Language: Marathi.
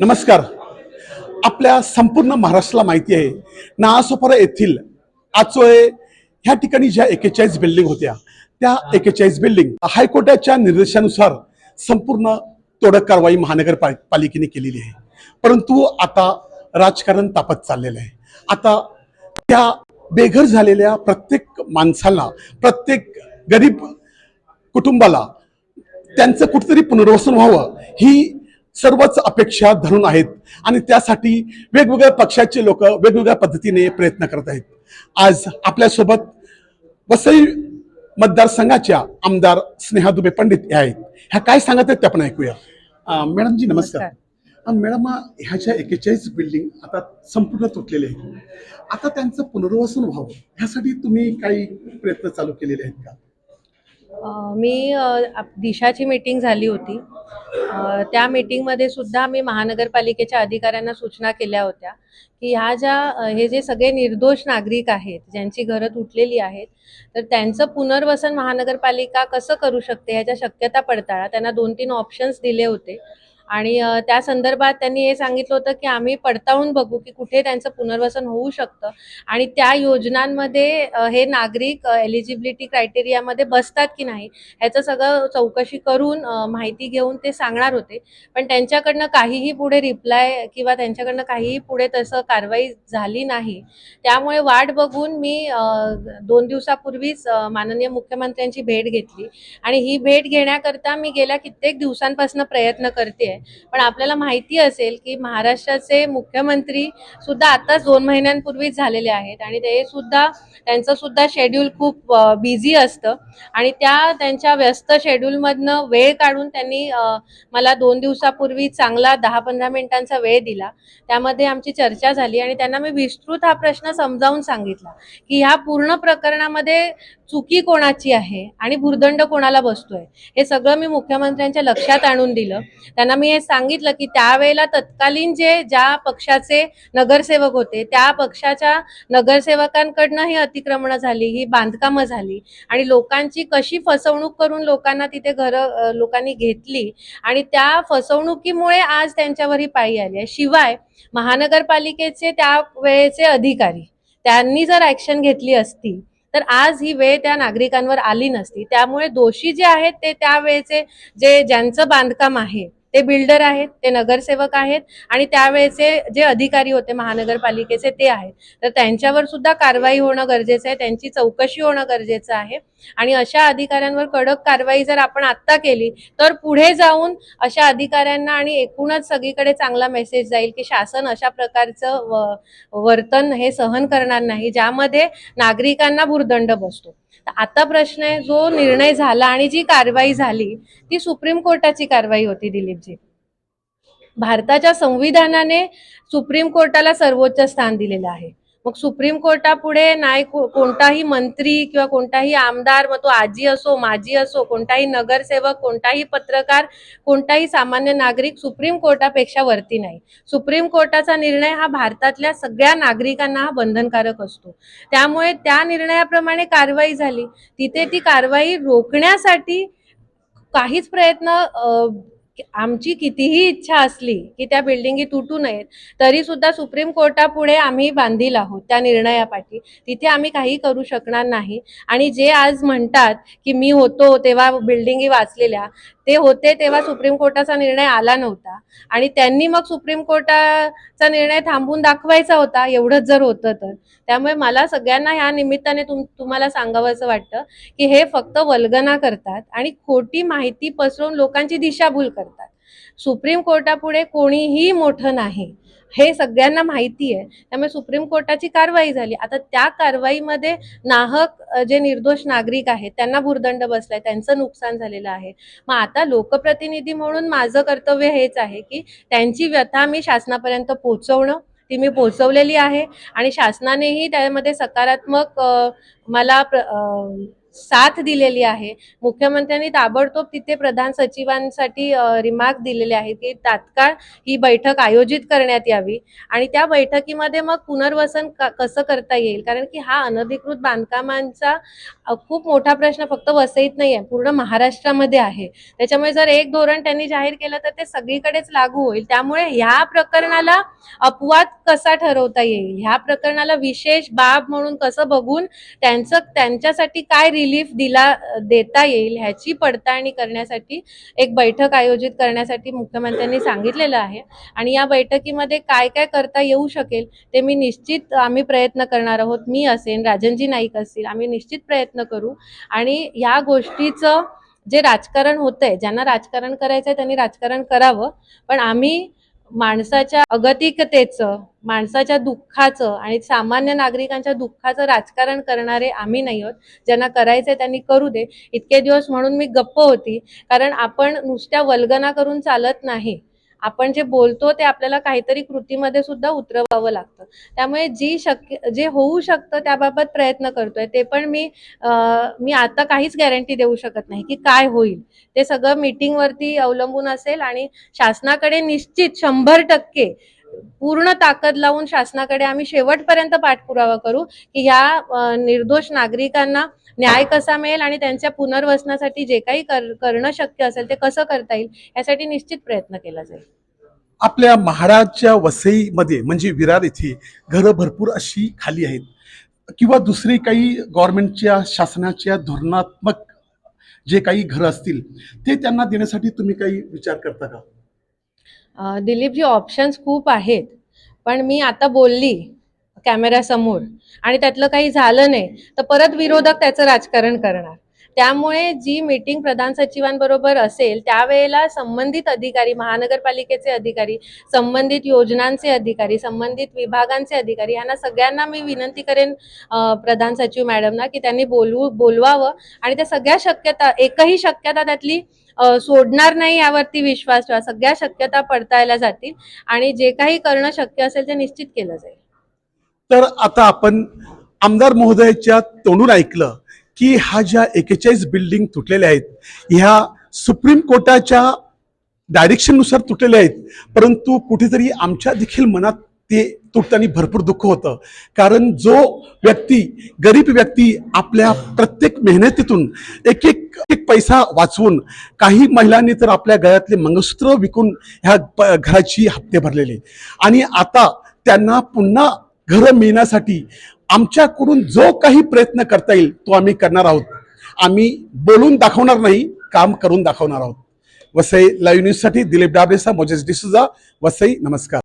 नमस्कार. आपल्या संपूर्ण महाराष्ट्राला माहिती आहे नाआसोपारा येथील आचोळे ह्या ठिकाणी ज्या एकेचाळीस बिल्डिंग होत्या त्या एकेचाळीस बिल्डिंग हायकोर्टाच्या निर्देशानुसार संपूर्ण तोडक कारवाई महानगरपालिकेने केलेली आहे. परंतु आता राजकारण तापत चाललेलं आहे. आता त्या बेघर झालेल्या प्रत्येक माणसाला प्रत्येक गरीब कुटुंबाला त्यांचं कुठेतरी पुनर्वसन व्हावं ही सर्वच अपेक्षा धरून आहेत आणि त्यासाठी वेगवेगळ्या पक्षाचे लोक वेगवेगळ्या पद्धतीने प्रयत्न करत आहेत. आज आपल्यासोबत वसई मतदारसंघाच्या आमदार स्नेहा दुबे पंडित या आहेत. ह्या काय सांगत आहेत ते आपण ऐकूया. मॅडमजी नमस्कार. मॅडम ह्या ज्या एकेचाळीस बिल्डिंग आता संपूर्ण तुटलेले आहेत. आता त्यांचं पुनर्वसन व्हावं ह्यासाठी तुम्ही काही प्रयत्न चालू केलेले आहेत का? मी दिशाची मीटिंग झाली होती. त्या मीटिंगमध्ये सुद्धा मी महानगरपालिकेच्या अधिकाऱ्यांना सूचना केल्या होत्या की ह्या ज्या हे जे सगळे निर्दोष नागरिक आहेत ज्यांची घरं तुटलेली आहेत तर त्यांचं पुनर्वसन महानगरपालिका कसं करू शकते? ह्याच्या शक्यता पडताळा. त्यांना दोन तीन ऑप्शन्स दिले होते. आणि त्या संदर्भात त्यांनी हे सांगितलं होतं की आम्ही पडताळून बघू की कुठे त्यांचं पुनर्वसन होऊ शकतं. आणि त्या योजनांमध्ये हे नागरिक एलिजिबिलिटी क्रायटेरियामध्ये बसतात की नाही ह्याचं सगळं चौकशी करून माहिती घेऊन ते सांगणार होते. पण त्यांच्याकडनं काहीही पुढे रिप्लाय किंवा त्यांच्याकडनं काहीही पुढे तसं कारवाई झाली नाही. त्यामुळे वाट बघून मी दोन दिवसापूर्वीच माननीय मुख्यमंत्र्यांची भेट घेतली. आणि ही भेट घेण्याकरता मी गेल्या कित्येक दिवसांपासून प्रयत्न करते पण आपल्याला माहिती असेल की महाराष्ट्राचे मुख्यमंत्री सुद्धा आताच दोन महिन्यांपूर्वीच झालेले आहेत आणि ते सुद्धा त्यांचं सुद्धा शेड्यूल खूप बिझी असतं. आणि त्या त्यांच्या व्यस्त शेड्यूलमधनं वेळ काढून त्यांनी मला दोन दिवसापूर्वी चांगला दहा पंधरा मिनिटांचा वेळ दिला. त्यामध्ये आमची चर्चा झाली आणि त्यांना मी विस्तृत हा प्रश्न समजावून सांगितला की ह्या पूर्ण प्रकरणामध्ये चुकी कोणाची आहे आणि भुर्दंड कोणाला बसतोय? हे सगळं मी मुख्यमंत्र्यांच्या लक्षात आणून दिलं. त्यांना मी हे सांगितलं की त्यावेळेला तत्कालीन जे ज्या पक्षाचे नगरसेवक होते त्या पक्षाच्या नगरसेवकांकडनं ही अतिक्रमणं झाली ही बांधकामं झाली आणि लोकांची कशी फसवणूक करून लोकांना तिथे घरं लोकांनी घेतली आणि त्या फसवणुकीमुळे आज त्यांच्यावर ही पाळी आली आहे. शिवाय महानगरपालिकेचे त्या वेळेचे अधिकारी त्यांनी जर ऍक्शन घेतली असती तर आज ही वेळ त्या नागरिकांवर आली नसती. त्यामुळे दोषी जे आहेत ते त्यावेळेचे जे ज्यांचं बांधकाम आहे ते बिल्डर आहेत ते नगरसेवक आहेत आणि त्यावेळेचे जे अधिकारी होते महानगरपालिकेचे ते आहेत. तर त्यांच्यावर सुद्धा कारवाई होणं गरजेचं आहे त्यांची चौकशी होणं गरजेचं आहे आणि अशा अधिकाऱ्यांवर कडक कारवाई जर आपण आत्ता केली तर पुढे जाऊन अशा अधिकाऱ्यांना आणि एकूणच सगळीकडे चांगला मेसेज जाईल की शासन अशा प्रकारचं वर्तन हे सहन करणार नाही ज्यामध्ये नागरिकांना भुर्दंड बसतो. तर आता प्रश्न आहे जो निर्णय झाला आणि जी कारवाई झाली ती सुप्रीम कोर्टाची कारवाई होती दिलीपजी. भारताच्या संविधानाने सुप्रीम कोर्टाला सर्वोच्च स्थान दिलेलं आहे. मग सुप्रीम कोर्टापुढे नाही कोणताही मंत्री किंवा कोणताही आमदार मग तो आजी असो माजी असो कोणताही नगरसेवक कोणताही पत्रकार कोणताही सामान्य नागरिक सुप्रीम कोर्टापेक्षा वरती नाही. सुप्रीम कोर्टाचा निर्णय हा भारतातल्या सगळ्या नागरिकांना हा बंधनकारक असतो. त्यामुळे त्या निर्णयाप्रमाणे कारवाई झाली. तिथे ती कारवाई रोखण्यासाठी काहीच प्रयत्न आमची कितीही इच्छा असली की त्या बिल्डिंगी तुटू नयेत तरी सुद्धा सुप्रीम कोर्टापुढे आम्ही बांधील आहोत त्या निर्णयापाठी. तिथे आम्ही काही करू शकणार नाही. आणि जे आज म्हणतात की मी होतो तेव्हा बिल्डिंगी वाचलेल्या ते होते तेव्हा सुप्रीम कोर्टाचा निर्णय आला नव्हता. आणि त्यांनी मग सुप्रीम कोर्टाचा निर्णय थांबून दाखवायचा होता एवढंच जर होतं तर. त्यामुळे मला सगळ्यांना ह्या निमित्ताने तुम तुम्हाला सांगावंसं वाटतं की हे फक्त वल्गना करतात आणि खोटी माहिती पसरवून लोकांची दिशाभूल करतात. सुप्रीम कोर्टापुढे कोणीही मोठं नाही. हे सगळ्यांना माहिती आहे त्यामुळे सुप्रीम कोर्टाची कारवाई झाली. आता त्या कारवाईमध्ये नाहक जे निर्दोष नागरिक आहेत त्यांना भुर्दंड बसलाय. त्यांचं नुकसान झालेलं आहे. मग आता लोकप्रतिनिधी म्हणून माझं कर्तव्य हेच आहे की त्यांची व्यथा मी शासनापर्यंत पोहोचवणं. ती मी पोहोचवलेली आहे. आणि शासनानेही त्यामध्ये सकारात्मक मला प्र- साथ दिलेली आहे. मुख्यमंत्र्यांनी ताबडतोब तिथे प्रधान सचिवांसाठी रिमार्क दिलेले आहेत की तात्काळ ही बैठक आयोजित करण्यात यावी आणि त्या बैठकीमध्ये मग पुनर्वसन क- कसं करता येईल? कारण की हा अनधिकृत बांधकामांचा खूप मोठा प्रश्न फक्त वसईत नाही आहे पूर्ण महाराष्ट्रामध्ये आहे. त्याच्यामुळे जर एक धोरण त्यांनी जाहीर केलं तर ते सगळीकडेच लागू होईल. त्यामुळे ह्या प्रकरणाला अपवाद कसा ठरवता येईल? ह्या प्रकरणाला विशेष बाब म्हणून कसं बघून त्यांचं त्यांच्यासाठी काय रिलीफ दिला देता येईल ह्याची पडताळणी करण्यासाठी एक बैठक आयोजित करण्यासाठी मुख्यमंत्र्यांनी सांगितलेलं आहे. आणि या बैठकीमध्ये काय काय करता येऊ शकेल ते मी निश्चित आम्ही प्रयत्न करणार आहोत. मी असेन राजनजी नाईक असतील आम्ही निश्चित प्रयत्न करू. आणि ह्या गोष्टीचं जे राजकारण होतंय ज्यांना राजकारण करायचंय त्यांनी राजकारण करावं. पण आम्ही माणसाच्या अगतिकतेचं माणसाच्या दुःखाचं आणि सामान्य नागरिकांच्या दुःखाचं राजकारण करणारे आम्ही नाही आहोत. ज्यांना करायचंय त्यांनी करू दे. इतके दिवस म्हणून मी गप्प होती. कारण आपण नुसत्या वल्गना करून चालत नाही. आपण जे बोलतो ते आपल्याला काहीतरी कृतीमध्ये सुद्धा उतरवावं लागतं. त्यामुळे जी शक्य जे होऊ शकतं त्याबाबत प्रयत्न करतोय. ते पण मी मी आता काहीच गॅरंटी देऊ शकत नाही की काय होईल. ते सगळं मीटिंगवरती अवलंबून असेल आणि शासनाकडे निश्चित शंभर टक्के पूर्ण ताकद लावून शासनाकडे आम्ही शेवटपर्यंत पाठपुरावा करू की ह्या निर्दोष नागरिकांना न्याय कसा मिळेल आणि त्यांच्या पुनर्वसनासाठी जे काही कर- करणं शक्य असेल ते कसं करता येईल यासाठी निश्चित प्रयत्न केला जाईल. आपल्या महाडाच्या वसईमध्ये म्हणजे विरार येथे घरं भरपूर अशी खाली आहेत. किंवा दुसरी काही गव्हर्नमेंटच्या शासनाच्या धोरणात्मक जे काही घरं असतील ते त्यांना देण्यासाठी तुम्ही काही विचार करता का? दिलीपजी ऑप्शन्स खूप आहेत. पण मी आता बोलली कॅमेऱ्यासमोर आणि त्यातलं काही झालं नाही तर परत विरोधक त्याचं राजकारण करणार. त्यामुळे जी मीटिंग प्रधान सचिवांबरोबर असेल त्यावेळेला संबंधित अधिकारी महानगरपालिकेचे अधिकारी संबंधित योजनांचे अधिकारी संबंधित विभागांचे अधिकारी यांना सगळ्यांना मी विनंती करेन प्रधान सचिव मॅडमना की त्यांनी बोलवू बोलवावं. आणि त्या सगळ्या शक्यता एकही शक्यता त्यातली सोडणार नाही यावरती विश्वास ठेवा. सगळ्या शक्यता पडताळल्या जातील आणि जे काही करणं शक्य असेल ते निश्चित केलं जाईल. तर आता आपण आमदार महोदयाच्या तोंडून ऐकलं की हा ज्या एकेचाळीस बिल्डिंग तुटलेल्या आहेत ह्या सुप्रीम कोर्टाच्या डायरेक्शननुसार तुटलेल्या आहेत परंतु कुठेतरी आमच्या देखील मनात ते तुटताना भरपूर दुःख होतं. कारण जो व्यक्ती गरीब व्यक्ती आपल्या प्रत्येक मेहनतीतून एक एक एक पैसा वाचवून काही महिलांनी तर आपल्या गळ्यातले मंगळसूत्र विकून ह्या प- घराची हप्ते भरलेले. आणि आता त्यांना पुन्हा घरं मिळण्यासाठी आमच्याकडून जो काही प्रयत्न करता येईल तो आम्ही करणार आहोत. आम्ही बोलून दाखवणार नाही काम करून दाखवणार आहोत. वसई लाईव्ह न्यूजसाठी दिलीप डाबरेसा मोजेस डिसुजा. वसई नमस्कार.